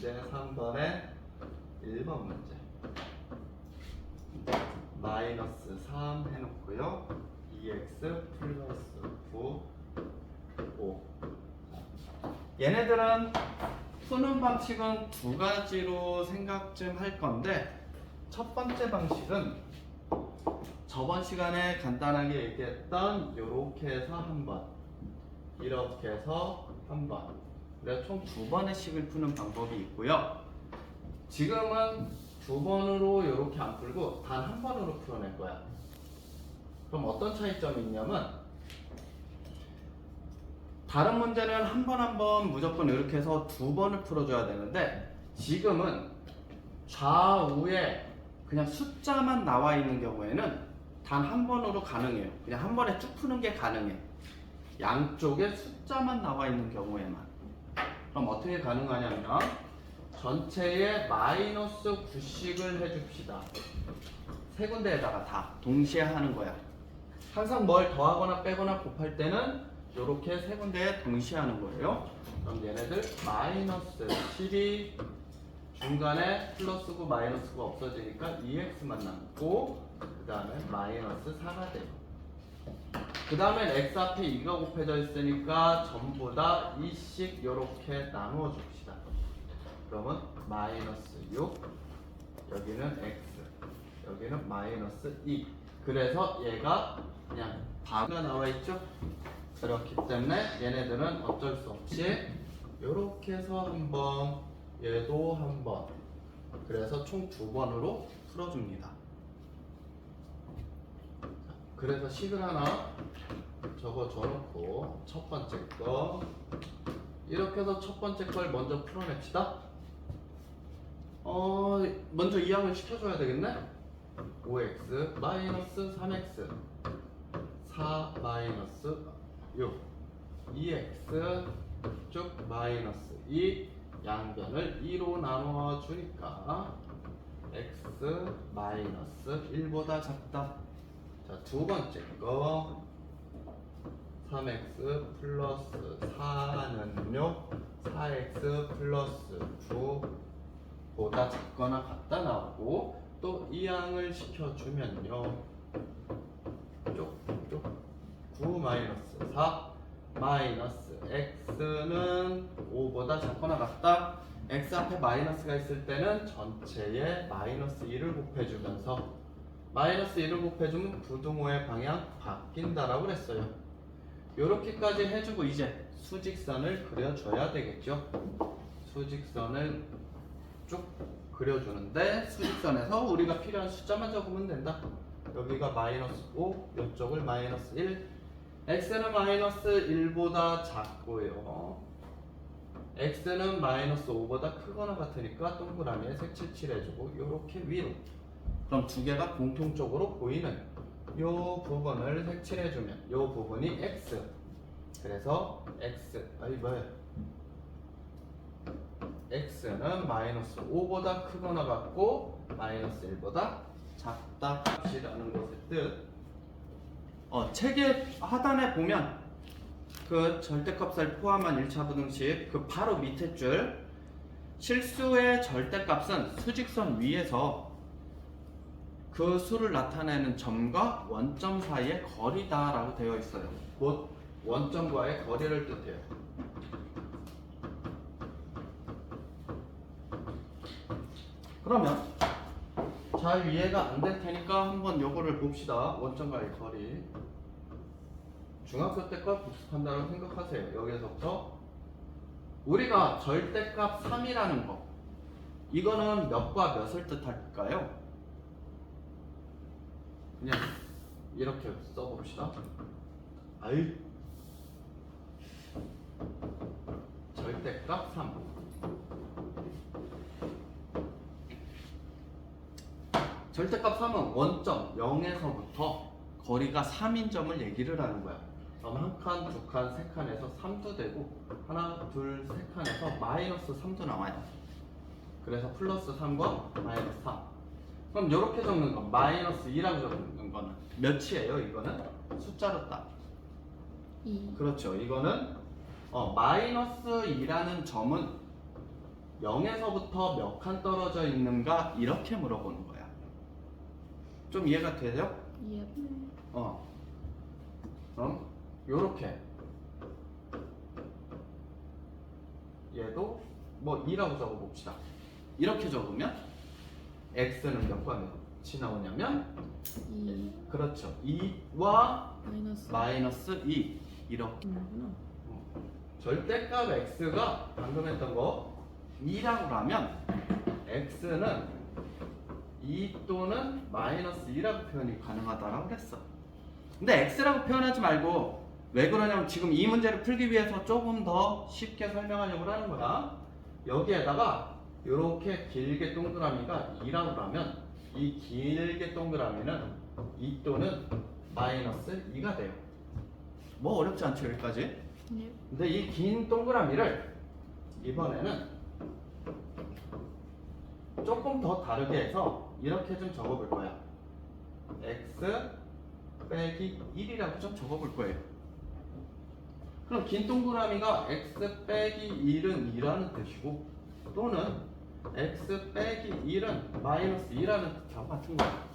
문제 3번에 1번 문제. 마이너스 3 해놓고요. 2x 플러스 9 5 얘네들은 푸는 방식은 두 가지로 생각 좀 할 건데 첫 번째 방식은 저번 시간에 간단하게 얘기했던 이렇게 해서 한 번, 이렇게 해서 한 번. 그래서 총 두 번의 식을 푸는 방법이 있고요. 지금은 두 번으로 이렇게 안 풀고 단 한 번으로 풀어낼 거야. 그럼 어떤 차이점이 있냐면 다른 문제는 한 번 한 번 무조건 이렇게 해서 두 번을 풀어줘야 되는데 지금은 좌우에 그냥 숫자만 나와 있는 경우에는 단 한 번으로 가능해요. 그냥 한 번에 쭉 푸는 게 가능해. 양쪽에 숫자만 나와 있는 경우에만. 그럼 어떻게 가능하냐면 전체에 마이너스 9씩을 해줍시다. 세 군데에다가 다 동시에 하는 거야. 항상 뭘 더하거나 빼거나 곱할 때는 이렇게 세 군데에 동시에 하는 거예요. 그럼 얘네들 마이너스 12 중간에 플러스 9 마이너스 9 없어지니까 2x만 남고 그 다음에 마이너스 4가 돼요. 그 다음엔 x 앞에 2가 곱해져 있으니까 전부 다 2씩 이렇게 나누어 줍시다. 그러면 마이너스 6 여기는 x 여기는 마이너스 2 그래서 얘가 그냥 바가 나와 있죠? 그렇기 때문에 얘네들은 어쩔 수 없이 이렇게 해서 한번 얘도 한번 그래서 총 두 번으로 풀어줍니다. 그래서 식을 하나 적어줘놓고 첫 번째 거 이렇게 해서 첫 번째 걸 먼저 풀어냅시다. 어 먼저 이항을 시켜줘야 되겠네. 5x 마이너스 3x 4 마이너스 6 2x 쭉 마이너스 2 양변을 2로 나누어 주니까 x 마이너스 1보다 작다. 자, 두 번째 거. 3x 플러스 4는요. 4x 플러스 9보다 작거나 같다 나오고 또 이항을 시켜주면요. 쪽쪽. 9 마이너스 4 마이너스 x는 5보다 작거나 같다. x 앞에 마이너스가 있을 때는 전체에 마이너스 1을 곱해주면서 마이너스 1을 곱해주면 부등호의 방향 바뀐다라고 그랬어요. 이렇게까지 해주고 이제 수직선을 그려줘야 되겠죠. 수직선을 쭉 그려주는데 수직선에서 우리가 필요한 숫자만 적으면 된다. 여기가 마이너스 5, 이쪽을 마이너스 1. x는 마이너스 1보다 작고요. x는 마이너스 5보다 크거나 같으니까 동그라미에 색칠칠해주고 이렇게 위로. 그럼 두 개가 공통적으로 보이는 요 부분을 색칠해주면 요 부분이 x. 그래서 x 아니 뭐야? x는 마이너스 5보다 크거나 같고 마이너스 1보다 작다. 값이라는 것의 뜻. 어, 책의 하단에 보면 그 절대값을 포함한 1차 부등식 그 바로 밑에 줄 실수의 절대값은 수직선 위에서 그 수를 나타내는 점과 원점 사이의 거리다라고 되어 있어요. 곧 원점과의 거리를 뜻해요. 그러면 잘 이해가 안 될 테니까 한번 요거를 봅시다. 원점과의 거리. 중학교 때과 복습한다고 생각하세요. 여기서부터 우리가 절대값 3이라는 거 이거는 몇과 몇을 뜻할까요? 그냥 이렇게 써봅시다. 아이 절대값 3 절대값 3은 원점 0에서부터 거리가 3인 점을 얘기를 하는 거야. 그럼 한 칸, 두 칸, 세 칸에서 3도 되고 하나, 둘, 세 칸에서 마이너스 3도 나와요. 그래서 플러스 3과 마이너스 3. 그럼 이렇게 적는 건 마이너스 2라고 적는 거는 몇이에요? 이거는 숫자로 딱. 2 그렇죠. 이거는 어, 마이너스 2라는 점은 0에서부터 몇 칸 떨어져 있는가 이렇게 물어보는 거야. 좀 이해가 되죠? 예. 어. 그럼 요렇게 얘도 뭐 2라고 적어 봅시다. 이렇게 적으면 x는 몇 관이 나오냐면 2 그렇죠. 2와 마이너스 마이너스 2 이렇게 이구나. 절대값 x가 방금 했던 거 2라고 하면 x는 2 또는 마이너스 2라고 표현이 가능하다라고 그랬어. 근데 x라고 표현하지 말고 왜 그러냐면 지금 이 문제를 풀기 위해서 조금 더 쉽게 설명하려고 하는 거야. 여기에다가 이렇게 길게 동그라미가 2라고 하면 이 길게 동그라미는 2 또는 마이너스 2가 돼요. 뭐 어렵지 않죠 여기까지? 예. 근데 이 긴 동그라미를 이번에는 조금 더 다르게 해서 이렇게 좀 적어볼 거야. x 빼기 1이라고 좀 적어볼 거예요. 그럼 긴 동그라미가 x 빼기 1은 2라는 뜻이고 또는 x 빼기 1은 마이너스 2라는 뜻하고 같은 거야.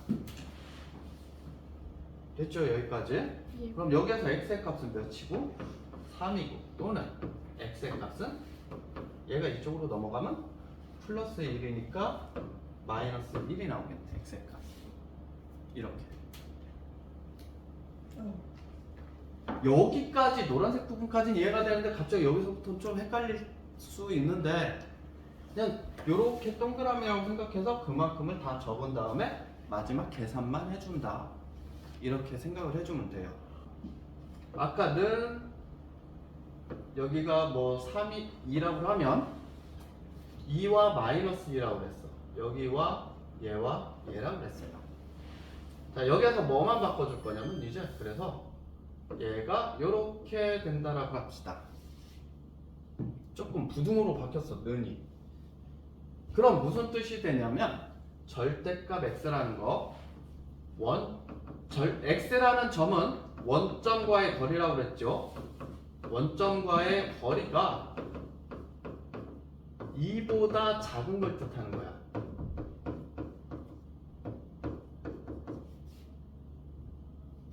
됐죠 여기까지? 예. 그럼 여기에서 x의 값은 몇이고 3이고 또는 x의 값은 얘가 이쪽으로 넘어가면 플러스 1이니까 마이너스 1이 나오겠네 x의 값 이렇게 여기까지 노란색 부분까지는 이해가 되는데 갑자기 여기서부터 좀 헷갈릴 수 있는데 그냥 이렇게 동그라미라고 생각해서 그만큼을 다 적은 다음에 마지막 계산만 해준다 이렇게 생각을 해주면 돼요 아까는 여기가 뭐 3이 2라고 하면 2와 마이너스 2라고 그랬어. 여기와 얘와 얘랑 그랬어요. 자 여기에서 뭐만 바꿔줄 거냐면 이제 그래서 얘가 이렇게 된다라고 합시다. 조금 부등으로 바뀌었어 는이. 그럼 무슨 뜻이 되냐면 절대값 x라는 거 원, 절, x라는 점은 원점과의 거리라고 그랬죠. 원점과의 거리가 2보다 작은 걸 뜻하는 거야.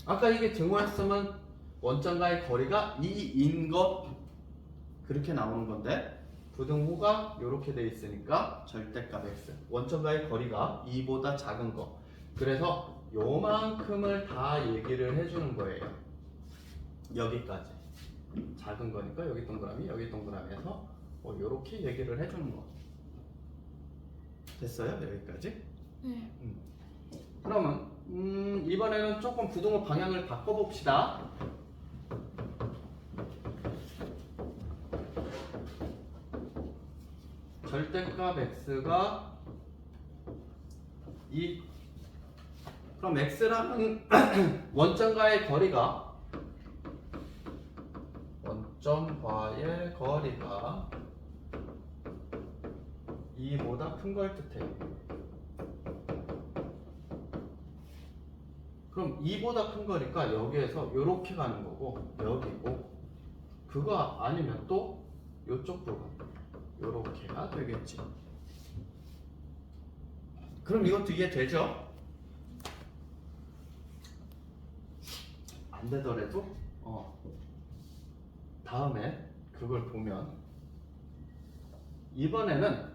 아까 이게 증오했으면 원점과의 거리가 2인 것 그렇게 나오는 건데 부등호가 이렇게 돼 있으니까 절대값 x. 원점과의 거리가 2보다 작은 거. 그래서 요만큼을 다 얘기를 해주는 거예요. 여기까지. 작은 거니까 여기 동그라미 여기 동그라미에서 뭐 요렇게 얘기를 해주는 거. 됐어요? 여기까지? 네. 그러면 음, 이번에는 조금 부등호 방향을 바꿔봅시다. 절대값 x가 2 그럼 x라는 원점과의 거리가 원점과의 거리가 2보다 큰 걸 뜻해요. 그럼 2보다 큰 거니까 여기에서 이렇게 가는 거고 여기고 그거 아니면 또 이쪽 부분 이렇게가 되겠지. 그럼 이것도 이해되죠? 안 되더라도 어 다음에 그걸 보면 이번에는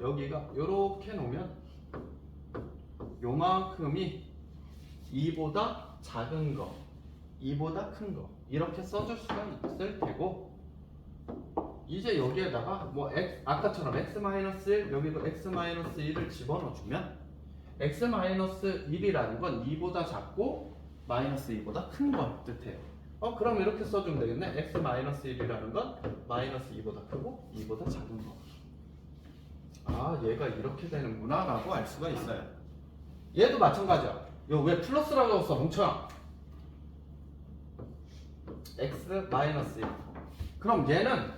여기가 이렇게 놓으면 요만큼이 2보다 작은 거, 2보다 큰 거 이렇게 써줄 수가 있을 테고 이제 여기에다가 뭐 x 아까처럼 x-1 여기도 x-1을 집어넣어주면 x-1이라는 건 2보다 작고 마이너스 2보다 큰 걸 뜻해요. 어 그럼 이렇게 써주면 되겠네. x-1이라는 건 마이너스 2보다 크고 2보다 작은 거. 아 얘가 이렇게 되는구나 라고 알 수가 있어요. 얘도 마찬가지야. 이거 왜 플러스라고 써 뭉쳐야 x 마이너스 1 그럼 얘는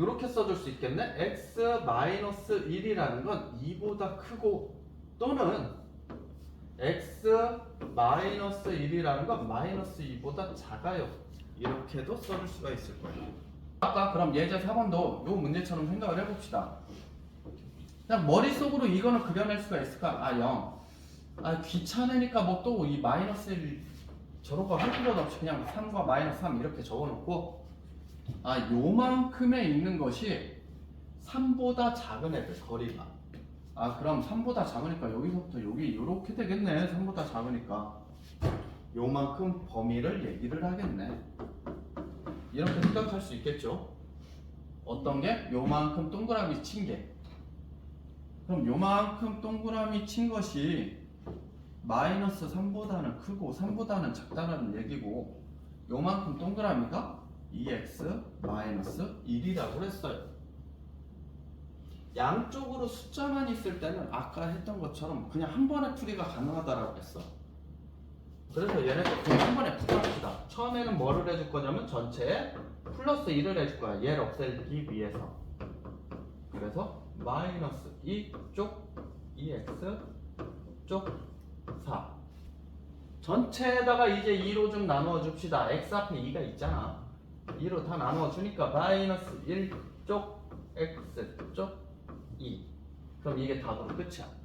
이렇게 써줄 수 있겠네 x 마이너스 1이라는 건 2보다 크고 또는 x 마이너스 1이라는 건 마이너스 2보다 작아요 이렇게도 써줄 수가 있을 거예요 아까 그럼 예제 4번도 요 문제처럼 생각을 해봅시다. 그냥 머릿속으로 이거는 그려낼 수가 있을까? 아 0. 아 귀찮으니까 뭐 또 이 마이너스 1 저런 거 할 필요도 없이 그냥 3과 마이너스 3 이렇게 적어놓고 아 요만큼에 있는 것이 3보다 작은 애들 거리가. 아 그럼 3보다 작으니까 여기서부터 여기 이렇게 되겠네. 3보다 작으니까. 요만큼 범위를 얘기를 하겠네. 이렇게 생각할 수 있겠죠? 어떤 게? 요만큼 동그라미 친 게. 그럼 요만큼 동그라미 친 것이 마이너스 3보다는 크고 3보다는 작다는 얘기고 요만큼 동그라미가 2x 마이너스 1이라고 그랬어요. 양쪽으로 숫자만 있을 때는 아까 했던 것처럼 그냥 한 번에 풀이가 가능하다라고 했어. 그래서 얘네들 그냥 한 번에 풀어합시다. 처음에는 뭐를 해줄 거냐면 전체에 플러스 1을 해줄 거야. 얘를 없애기 위해서. 그래서 마이너스 2쪽 2x 쪽 4 전체에다가 이제 2로 좀 나누어 줍시다 x 앞에 2가 있잖아 2로 다 나누어 주니까 마이너스 1쪽 x 쪽 2 그럼 이게 답으로 끝이야